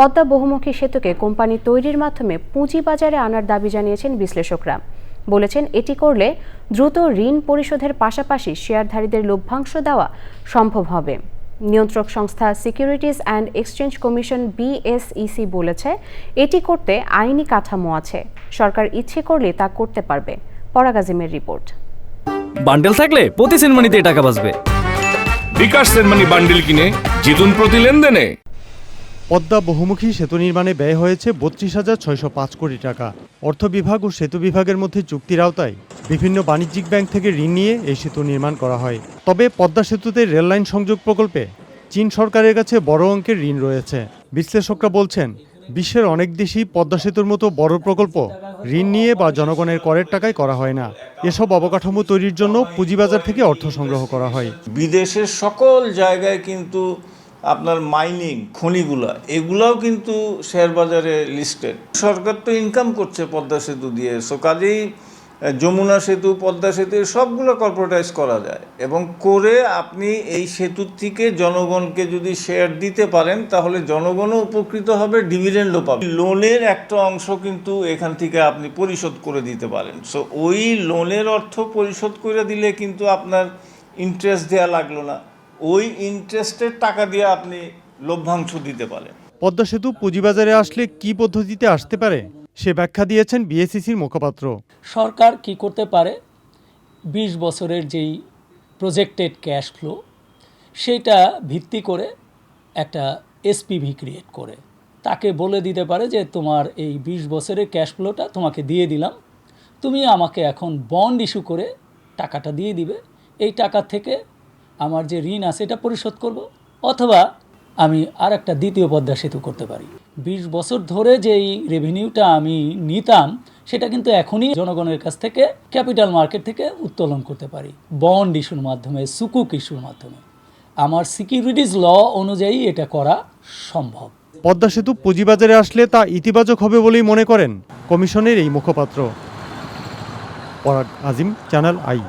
পদ্মা বহুমুখী সেতুকে কোম্পানি তৈরির মাধ্যমে পুঁজিবাজারে আনার দাবি জানিয়েছেন বিশ্লেষকরা। বলেছেন এটি করলে দ্রুত ঋণ পরিশোধের পাশাপাশি শেয়ারধারীদের লভ্যাংশ দেওয়া সম্ভব হবে। নিয়ন্ত্রক সংস্থা Securities and Exchange Commission BSEC বলেছে এটি করতে আইনি কাঠামো আছে। সরকার ইচ্ছে করলে তা করতে পারবে। পরাগাজিমের রিপোর্ট। বান্ডেল থাকলে প্রতি সেনমানিতে টাকা বাঁচবে। বিকাশ সেনমানি বান্ডিল কিনে জিতুন প্রতি লেনদেনে। পদ্মা বহুমুখী সেতু নির্মাণে ব্যয় হয়েছে বত্রিশ হাজার ছয়শো পাঁচ কোটি টাকা। অর্থ বিভাগ ও সেতু বিভাগের মধ্যে চুক্তির আওতায় বিভিন্ন বাণিজ্যিক ব্যাংক থেকে ঋণ নিয়ে এই সেতু নির্মাণ করা হয়। তবে পদ্মা সেতুতে রেললাইন সংযোগ প্রকল্পে চীন সরকারের কাছে বড় অঙ্কের ঋণ রয়েছে। বিশ্লেষকরা বলছেন, বিশ্বের অনেক দেশই পদ্মা সেতুর মতো বড় প্রকল্প ঋণ নিয়ে বা জনগণের করের টাকায় করা হয় না। এসব অবকাঠামো তৈরির জন্য পুঁজিবাজার থেকে অর্থ সংগ্রহ করা হয়। বিদেশের সকল জায়গায় কিন্তু আপনার মাইনিং খনিগুলা, এগুলাও কিন্তু শেয়ার বাজারে লিস্টেড সরকার তো ইনকাম করছে পদ্মা সেতু দিয়ে। সো কাজেই যমুনা সেতু, পদ্মা সেতু সবগুলো কর্পোরেটাইজ করা যায়। এবং করে আপনি এই সেতুর থেকে জনগণকে যদি শেয়ার দিতে পারেন, তাহলে জনগণও উপকৃত হবে ডিভিডেন্ডও পাবে। লোনের একটা অংশ কিন্তু এখান থেকে আপনি পরিশোধ করে দিতে পারেন। সো ওই লোনের অর্থ পরিশোধ করে দিলে কিন্তু আপনার ইন্টারেস্ট দেওয়া লাগল না। ওই ইন্টারেস্টের টাকা দিয়ে আপনি লভ্যাংশ দিতে পারেন। পদ্মা সেতু পুঁজিবাজারে আসলে কি পদ্ধতিতে আসতে পারে সে ব্যাখ্যা দিয়েছেন বিএসসিসির মুখপাত্র। সরকার কি করতে পারে ২০ বছরের যেই প্রজেক্টেড ক্যাশ ফ্লো সেইটা ভিত্তি করে একটা এসপিভি ক্রিয়েট করে। তাকে বলে দিতে পারে যে তোমার এই ২০ বছরের ক্যাশ ফ্লোটা তোমাকে দিয়ে দিলাম। তুমি আমাকে এখন বন্ড ইস্যু করে টাকাটা দিয়ে দিবে। এই টাকা থেকে আমার যে ঋণ আছে এটা পরিশোধ করব, অথবা আমি আর একটা দ্বিতীয় পদ্মা সেতু করতে পারি। বিশ বছর ধরে যেই রেভিনিউটা আমি নিতাম, সেটা কিন্তু এখনই জনগণের কাছ থেকে ক্যাপিটাল মার্কেট থেকে উত্তোলন করতে পারি। বন্ড ইস্যুর মাধ্যমে সুকুক ইস্যুর মাধ্যমে। আমার সিকিউরিটিজ ল অনুযায়ী এটা করা সম্ভব। পদ্মা সেতু পুঁজিবাজারে আসলে তা ইতিবাচক হবে বলেই মনে করেন কমিশনের এই মুখপাত্র। পরাগ আজিম চ্যানেল আই